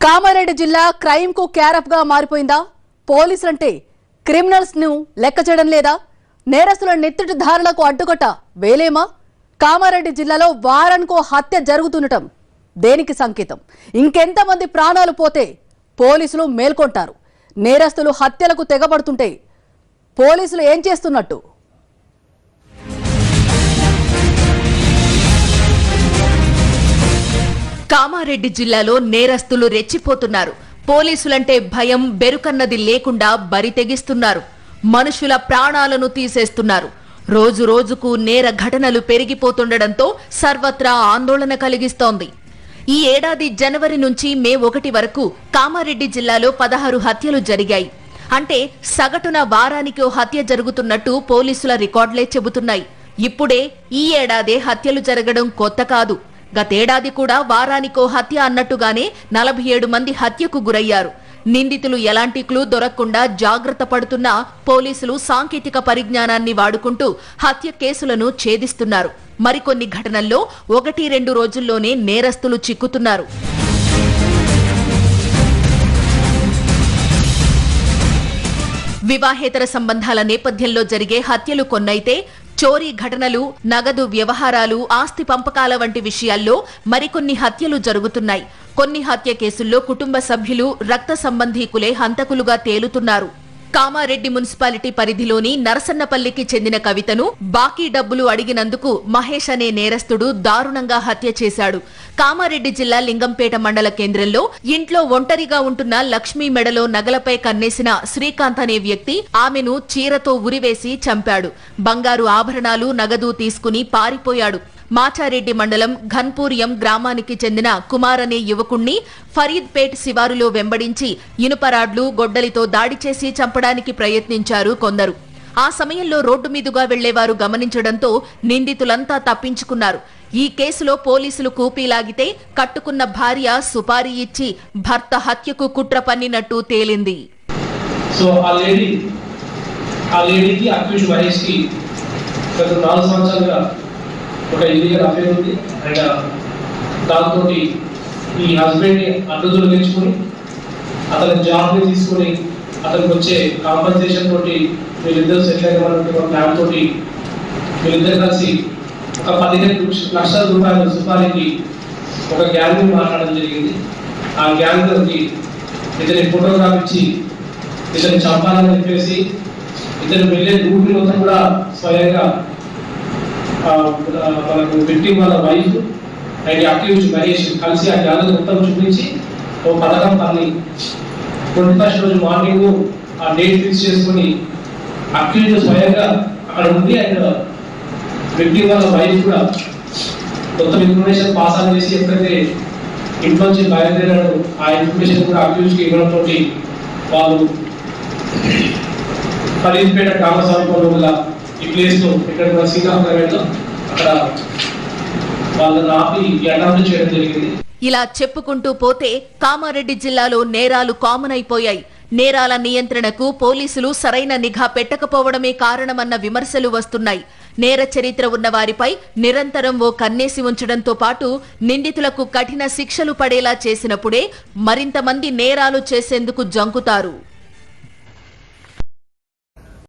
కామారెడ్డి జిల్లా క్రైమ్కు క్యారఫ్గా మారిపోయిందా? పోలీసులంటే క్రిమినల్స్ను లెక్క చేయడం లేదా? నేరస్తుల నెత్తిటి ధారలకు అడ్డుకట్ట వేలేమా? కామారెడ్డి జిల్లాలో వారానికో హత్య జరుగుతుండటం దేనికి సంకేతం? ఇంకెంతమంది ప్రాణాలు పోతే పోలీసులు మేల్కొంటారు? నేరస్తులు హత్యలకు తెగబడుతుంటే పోలీసులు ఏం చేస్తున్నట్టు? కామారెడ్డి జిల్లాలో నేరస్తులు రెచ్చిపోతున్నారు. పోలీసులంటే భయం బెరుకన్నది లేకుండా బరి తెగిస్తున్నారు. మనుషుల ప్రాణాలను తీసేస్తున్నారు. రోజు రోజుకు నేర ఘటనలు పెరిగిపోతుండటంతో సర్వత్రా ఆందోళన కలిగిస్తోంది. ఈ ఏడాది జనవరి నుంచి మే ఒకటి వరకు కామారెడ్డి జిల్లాలో పదహారు హత్యలు జరిగాయి. అంటే సగటున వారానికి ఓ హత్య జరుగుతున్నట్టు పోలీసుల రికార్డులే చెబుతున్నాయి. ఇప్పుడే ఈ ఏడాదే హత్యలు జరగడం కొత్త కాదు. గతేడాది కూడా వారానికో హత్య అన్నట్టుగానే నలభై ఏడు మంది హత్యకు గురయ్యారు. నిందితులు ఎలాంటి క్లూ దొరకకుండా జాగ్రత్త పడుతున్నా పోలీసులు సాంకేతిక పరిజ్ఞానాన్ని వాడుకుంటూ హత్య కేసులను ఛేదిస్తున్నారు. మరికొన్ని ఘటనల్లో ఒకటి రెండు రోజుల్లోనే నేరస్తులు చిక్కుతున్నారు. వివాహేతర సంబంధాల నేపథ్యంలో జరిగే హత్యలు కొన్నైతే చోరీ ఘటనలు నగదు వ్యవహారాలు ఆస్తి పంపకాల వంటి విషయాల్లో మరికొన్ని హత్యలు జరుగుతున్నాయి. కొన్ని హత్య కేసుల్లో కుటుంబ సభ్యులు రక్త సంబంధీకులే హంతకులుగా తేలుతున్నారు. కామారెడ్డి మున్సిపాలిటీ పరిధిలోని నరసన్నపల్లికి చెందిన కవితను బాకీ డబ్బులు అడిగినందుకు మహేష్ అనే నేరస్తుడు దారుణంగా హత్య చేశాడు. కామారెడ్డి జిల్లా లింగంపేట మండల కేంద్రంలో ఇంట్లో ఒంటరిగా ఉంటున్న లక్ష్మీ మెడలో నగలపై కన్నేసిన శ్రీకాంత్ అనే వ్యక్తి ఆమెను చీరతో ఉరివేసి చంపాడు. బంగారు ఆభరణాలు నగదు తీసుకుని పారిపోయాడు. మాచారెడ్డి మండలం ఘన్పూరియం గ్రామానికి చెందిన కుమార్ అనే యువకుణ్ణి ఫరీద్పేట్ శివారులో వెంబడించి ఇనుపరాడ్లు గొడ్డలితో దాడి చేసి చంపడానికి ప్రయత్నించారు కొందరు. ఆ సమయంలో రోడ్డు మీదుగా వెళ్ళేవారు గమనించడంతో నిందితులంతా తప్పించుకున్నారు. ఈ కేసులో పోలీసులు కూపీలాగితే కట్టుకున్న భార్య సుపారీ ఇచ్చి భర్త హత్యకు కుట్ర పన్నినట్టు తేలింది. సో ఆ లేడీ ఆ లేడీకి అక్యూజ్ మహేష్కి గత నాలుగు సంవత్సరాలుగా ఒక ఇల్లీగల్ అఫేర్ ఉంది. అండ్ దాంతో ఈ హస్బెండ్ని అడ్డు తొలగించుకుని అతని జాబ్ని తీసుకుని అతనికి వచ్చే కాంపన్సేషన్ తోటి వీళ్ళిద్దరు సెటిల్ అయ్యేటువంటి ఒక ప్లాన్ తోటి వీళ్ళిద్దరు కలిసి ఒక పదిహేను లక్షల రూపాయల సుపారికి ఒక గ్యాంగ్ మాట్లాడడం జరిగింది. ఆ గ్యాంగ్ ఇతని ఫోటోగ్రాఫ్ ఇచ్చి ఇతన్ని చంపాలని చెప్పేసి ఇతను వెళ్ళే రూట్ మొత్తం కూడా స్వయంగా మనకు పెట్టి వాళ్ళ వైఫ్ అండ్ యాక్టివిస్ట్ మహేష్ కలిసి ఆ గ్యాంగ్ మొత్తం చూపించి ఓ పథకం పని ట్వంటీ ఫస్ట్ రోజు మార్నింగ్ ఆ డేట్ ఫిక్స్ చేసుకుని అక్యూజ్ స్వయంగా అక్కడ ఉండి అండ్ వ్యక్తి వాళ్ళ వైఫ్ కూడా మొత్తం ఇన్ఫర్మేషన్ పాస్ ఆన్ చేసి ఎప్పుడైతే ఇంట్లో నుంచి బయలుదేరాడు ఆ ఇన్ఫర్మేషన్ కూడా అక్యూజ్కి ఇవ్వడంతో వాళ్ళు ఫరీద్పేట గ్రామ సమీపంలో గల ఈ ప్లేస్లో ఇక్కడ మన అక్కడ వాళ్ళని ఆపి అటెంప్ట్ చేయడం జరిగింది. ఇలా చెప్పుకుంటూ పోతే కామారెడ్డి జిల్లాలో నేరాలు కామన్ అయిపోయాయి నేరాల నియంత్రణకు పోలీసులు సరైన నిఘా పెట్టకపోవడమే కారణమన్న విమర్శలు వస్తున్నాయి. నేర చరిత్ర ఉన్న వారిపై నిరంతరం ఓ కన్నేసి ఉంచడంతో పాటు నిందితులకు కఠిన శిక్షలు పడేలా చేసినప్పుడే మరింత మంది నేరాలు చేసేందుకు జంకుతారు.